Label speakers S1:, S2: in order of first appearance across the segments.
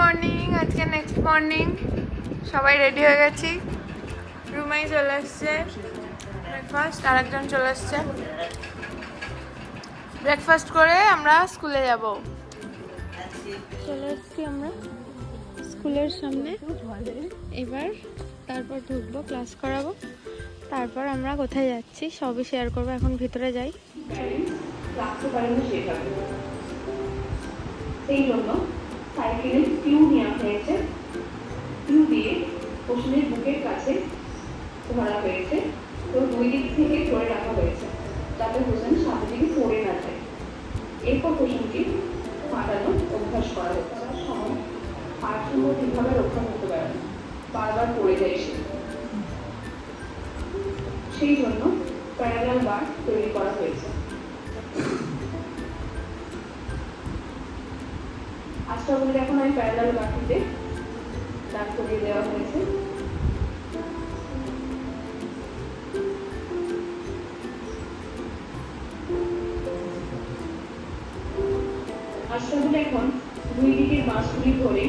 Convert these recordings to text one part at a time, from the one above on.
S1: Morning আজকে next morning সবাই ready হয়ে গেছি। রুমেই চলে এসছে ব্রেকফাস্ট আর একজন চলে এসছে ব্রেকফাস্ট করে আমরা স্কুলে যাব। চলে এসছি আমরা স্কুলের সামনে। এবার তারপর ঢুকবো ক্লাস করাবো। তারপর আমরা কোথায় যাচ্ছি সবই শেয়ার করব এখন ভিতরে যাই।
S2: সেই জন্য সাইকেলে, টিউ নেওয়া হয়েছে। টিউ দিয়ে পশুদের বুকের কাছে ধরা হয়েছে। তো দুই দিক থেকে ধরে রাখা হয়েছে, যাতে হোসেন সামনে দিকে পড়ে না যায়। এরপর হোসেনকে ফাটানো অভ্যাস করা হচ্ছে সময় ভারসাম্য ঠিকভাবে রক্ষা করতে পারে না। বারবার পড়ে যায় সে। সেই জন্য প্যারালাল বার তৈরি করা হয়েছে। আশ্রাবলীর এখন আমি প্যারালাল বাকিতে দাগ করিয়ে দেওয়া হয়েছে। আশ্রমগুলো এখন দুই দিকের বাঁশগুলি ধরে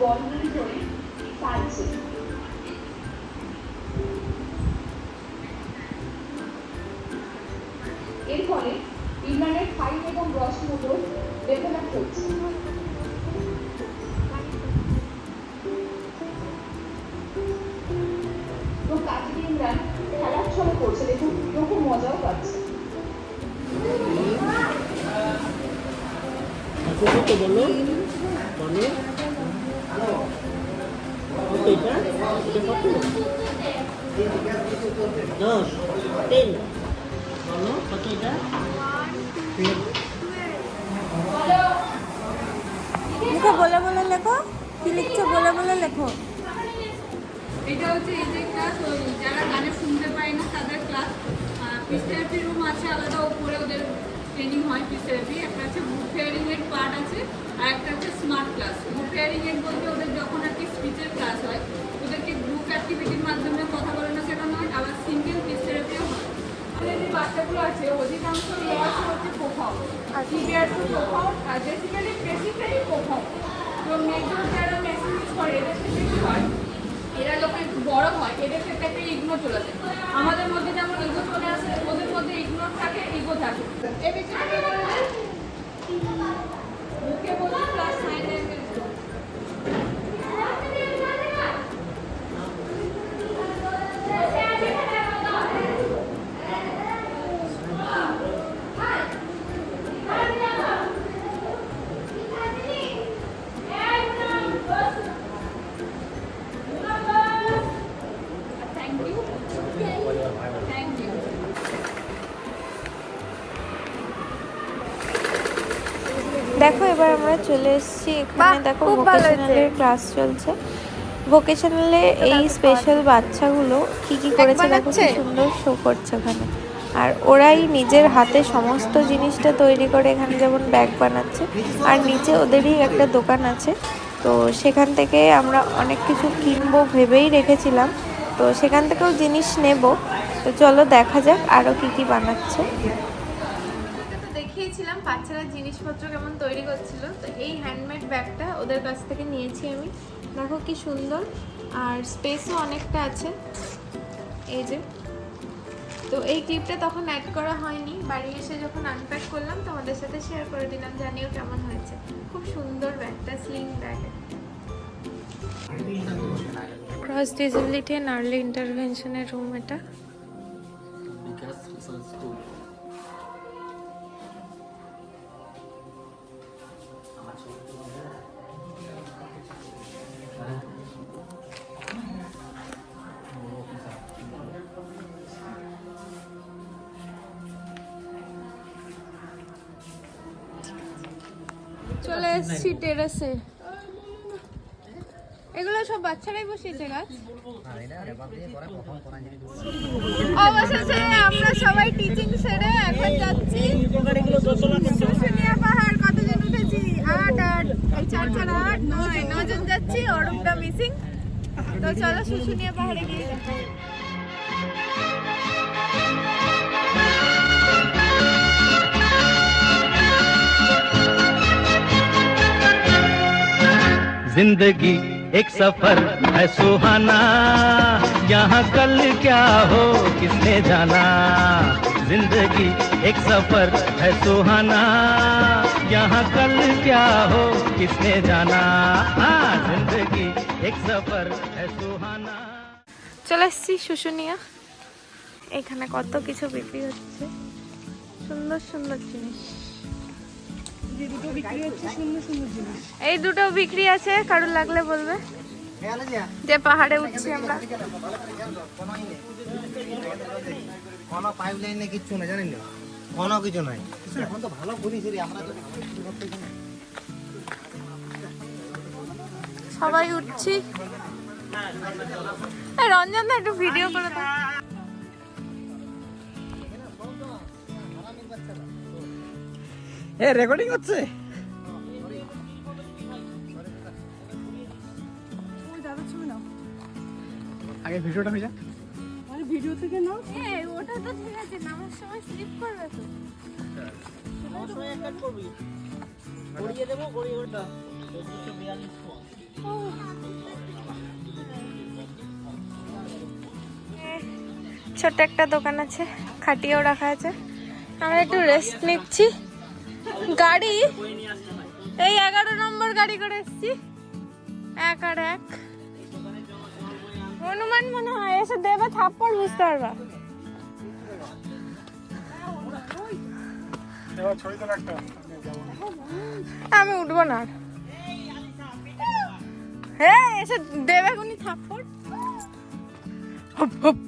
S2: বলগুলি ধরে এর ফলে ইমরানের ফাইভ এবং রস মোটর ডেভেলপ করছে দেখুন মজাও পাচ্ছে।
S3: কত এটা? এটা কত? দশ। টেন বলো কত এটা?
S1: মুখে বলে বলে লেখো। কি লিখছো বলে বলে লেখো।
S4: এটা হচ্ছে এই যে ক্লাস যারা গানে শুনতে পায় না তাদের ক্লাস পিস থেরাপি রুম আছে আলাদা ওপরে ওদের ট্রেনিং হয় পিস থেরাপি একটা আছে বুক ফেয়ারিং এর পার্ট আছে, আর একটা হচ্ছে স্মার্ট ক্লাস বুক ফেয়ারিং এর বলতে ওদের যখন আর কি স্পিচের ক্লাস হয়, ওদেরকে গ্রুপ অ্যাক্টিভিটির মাধ্যমে কথা বলানো শেখানো হয়, আবার সিঙ্গেল পিস থেরাপিও হয়। আমাদের যে বাচ্চাগুলো আছে, অধিকাংশ লস হচ্ছে কোথাও সিভিয়ার টু কোথাও আর বেসিক্যালি বেসিক্যালি কোথাও তো মেজর যারা মেসেজ করে, এদের ক্ষেত্রে কি হয়? এরা যখন একটু বড় হয়, এদের ক্ষেত্রে একটা ইগনো চলে যায়। আমাদের মধ্যে যেমন ইগো চলে আসে, ওদের মধ্যে ইগনো থাকে ইগো থাকে এ বেসিক্যালি মুখে বলি
S1: দেখো এবার আমরা চলে এসেছি এখানে। দেখো ভোকেশনালের ক্লাস চলছে। ভোকেশনালে এই স্পেশাল বাচ্চাগুলো কি কি করেছে দেখো কি সুন্দর শো করছে ওখানে। আর ওরাই নিজের হাতে সমস্ত জিনিসটা তৈরি করে এখানে যেমন ব্যাগ বানাচ্ছে আর নিচে ওদেরই একটা দোকান আছে। তো সেখান থেকে আমরা অনেক কিছু কিনবো ভেবেই রেখেছিলাম। তো সেখান থেকেও জিনিস নেব। তো চলো দেখা যাক আরও কি কি বানাচ্ছে। বাচ্চারা জিনিসপত্র কেমন তৈরি করছিল তো এই হ্যান্ডমেড ব্যাগটা ওদের কাছ থেকে নিয়েছি আমি। দেখো কি সুন্দর আর স্পেসও অনেকটা আছে। এই যে। তো এই ক্লিপটা তখন অ্যাড করা হয়নি বাড়ি এসে যখন আনপ্যাক করলাম তোমাদের সাথে শেয়ার করে দিলাম জানিও কেমন হয়েছে। খুব সুন্দর ব্যাগটা sling bag cross disability and early ইন্টারভেনশনের room এটা। চলে এসেছি টেরেসে এগুলো সব বাচ্চারাই বসিয়েছে গাছ। অবশেষে আমরা সবাই টিচিং সেরে এখন যাচ্ছি। শুশুনিয়া পাহাড় কতজন উঠেছি? আট আট, এই চার চার, আট, নয়, নজন যাচ্ছি অরূপটা মিসিং তো চলো শুশুনিয়া পাহাড়ে গিয়ে
S5: जिंदगी एक सफर है सुहाना यहाँ कल क्या हो किसने जाना जिंदगी एक सफर है सुहाना यहाँ कल क्या हो किसने जाना हाँ जिंदगी एक सफर है सुहाना
S1: চলে এসেছি শুশুনিয়া এখানে কত কিছু বিক্রি হচ্ছে সুন্দর সুন্দর জিনিস এই দুটো বিক্রি আছে কারোর লাগলে বলবে। যে পাহাড়ে উঠছি আমরা।
S6: কোনো পাইপ লাইন কিচ্ছু না জানেন না কোনো কিছু নাই। এখন তো ভালো ঘুরিস আমরা তো
S1: সবাই উঠছি। রঞ্জন একটু ভিডিও করে দাও।
S6: এ রেকর্ডিং হচ্ছে? আগে ভিডিওটা হয়ে যা
S1: এই, ওটা তো ঠিক আছে নামার সময় স্লিপ করবে তো।
S3: অবশ্যই একটা করবি। গড়িয়ে দেবো গড়িয়ে ওটা। চোদ্দশো বিয়াল্লিশ
S1: ছোট্ট একটা দোকান আছে খাটিয়েও রাখা আছে। আমরা একটু রেস্ট নিচ্ছি। গাড়ি। এই এগারো নম্বর গাড়ি করে এসছি। এক আর এক। হনুমান মনে হয়, এসে দেবে থাপ্পড়, বুঝতে পারবা। আমি উঠবো না। হ্যাঁ এসে দেবে কোনি থাপ্পড়। হুপ হুপ।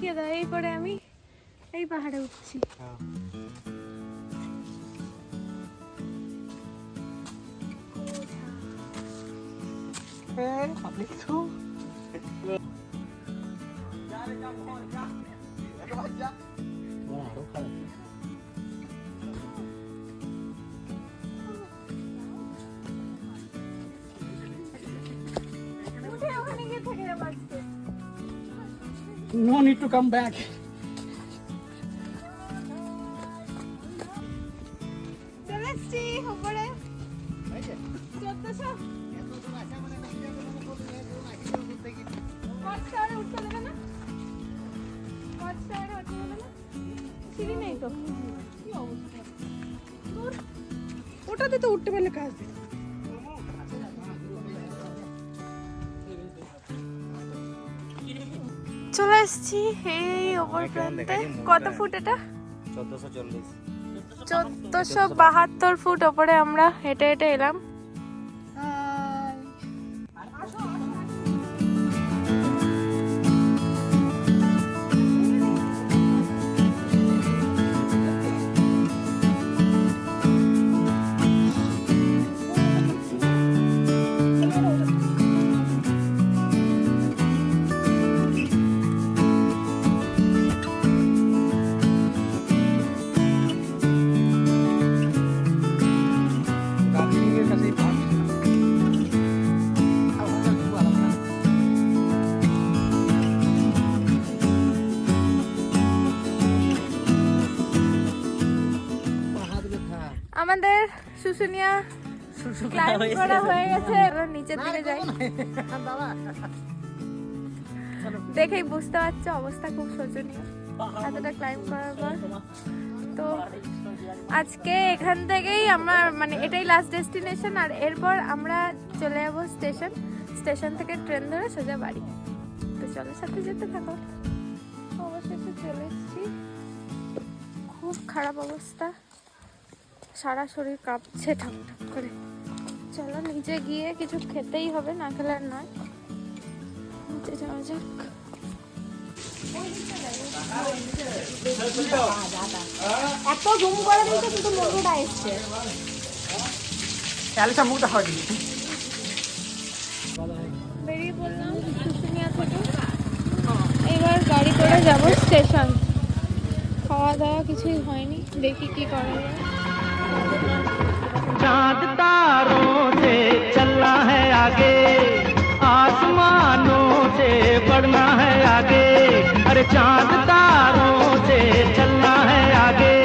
S1: দেখিয়ে দাও এই পরে আমি এই পাহাড়ে উঠছি।
S6: পাবলিক তো।
S1: কি অবস্থা? দূর।
S7: ওটাতে তো উঠতে পারলে কাজ
S1: চলে এসছি এই প্রান্তে কত ফুট এটা?
S6: চোদ্দশো চল্লিশ।
S1: চোদ্দশো বাহাত্তর ফুট ওপরে আমরা হেঁটে হেঁটে এলাম। আমাদের শুশুনিয়া ক্লাইম্ব করা হয়ে গেছে এবার নিচের দিকে যাই। দেখেই বুঝতে পারছ অবস্থা খুব শোচনীয়। এতটা ক্লাইম্ব করার পর। তো আজকে এখান থেকেই আমার মানে এটাই লাস্ট ডেস্টিনেশন আর এরপর আমরা চলে যাব স্টেশন স্টেশন থেকে ট্রেন ধরে সোজা বাড়ি। তো চলো সাথে যেতে থাকো। অবশেষে চলে এসেছি। খুব খারাপ অবস্থা। সারা শরীর কাঁপছে ঠাক ঠাক করে। চলো নিচে গিয়ে কিছু খেতেই হবে না খেলে আর নয়। নিচে যাওয়া যাক।
S7: এত জুম করে দিয়েছে কিন্তু মুরগিটা এসছে।
S3: মুখটা হয়
S1: বেরিয়ে পড়লাম শুশুনিয়া থেকে। এবার গাড়ি করে যাব স্টেশন। খাওয়া দাওয়া কিছুই হয়নি দেখি কি করা যায়।
S5: चांद तारों से चलना है आगे आसमानों से बढ़ना है आगे अरे चांद तारों से चलना है आगे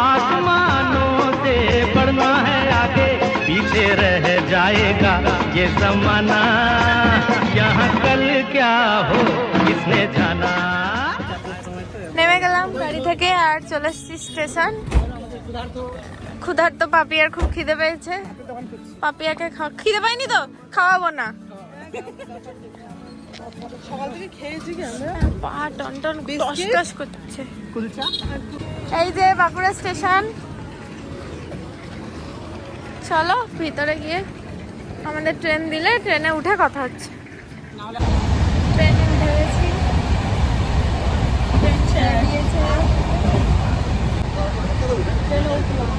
S5: आसमानों से बढ़ना है आगे पीछे रह जाएगा ये जमाना यहाँ कल क्या हो किसने जाना
S1: নেমে গেলাম গাড়ি থেকে আর চলে এসেছি স্টেশন ক্ষুধার্ত পাপিয়ার খুব খিদে পেয়েছে। পাপিয়াকে খিদে পাইনি তো? খাওয়াবো না। এই যে বাঁকুড়া স্টেশন। চলো ভিতরে গিয়ে আমাদের ট্রেন দিলে ট্রেনে উঠে কথা হচ্ছে। ট্রেনে উঠে গেছি ট্রেন ছেড়ে দিয়েছে। ট্রেনে উঠলাম।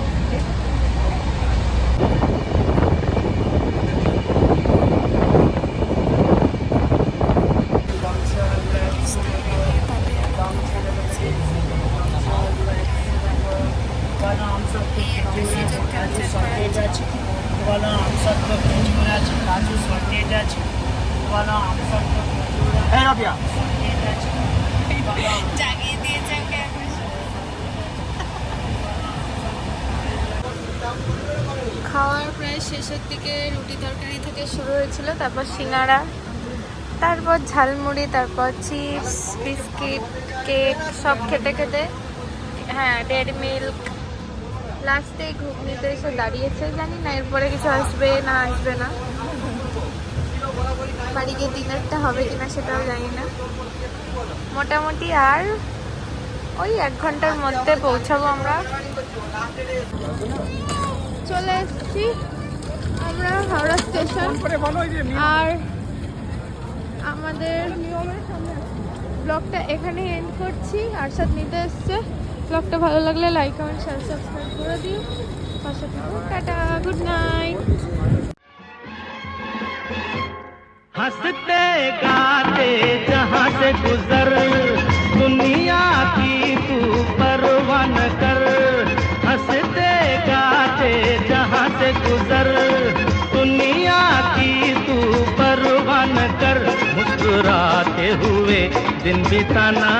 S3: এই রাবিয়া
S1: খাওয়ার প্রায় শেষের দিকে রুটি তরকারি থেকে শুরু হয়েছিল, তারপর সিঙ্গারা, তারপর ঝালমুড়ি, তারপর চিপস, বিস্কিট, কেক, সব খেতে খেতে হ্যাঁ ডেড মিল্ক। লাস্টে ঘুগনিতে এসে দাঁড়িয়েছে, জানি না, এরপরে কিছু আসবে না আসবে না। বাড়ি গিয়ে ডিনারটা হবে কিনা সেটাও জানি না। মোটামুটি আর ওই এক ঘণ্টার মধ্যে পৌঁছাবো আমরা। চলে এসেছি আমরা হাওড়া স্টেশন
S3: বলো এই যে
S1: আর আমাদের ব্লগটা এখানে এন্ড করছি আরশাদ নিতে এসছে ব্লগটা ভালো লাগলে লাইক কমেন্ট শেয়ার সাবস্ক্রাইব করে দিও পাশে থাকো টাটা গুড নাইট
S5: हंसते गाते जहाँ से गुजर दुनिया की तू परवाह न कर गुजर, दुनिया की तू पर न कर। मुस्कुराते हुए दिन बिताना,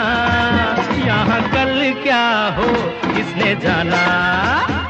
S5: यहाँ कल क्या हो, किसने जाना?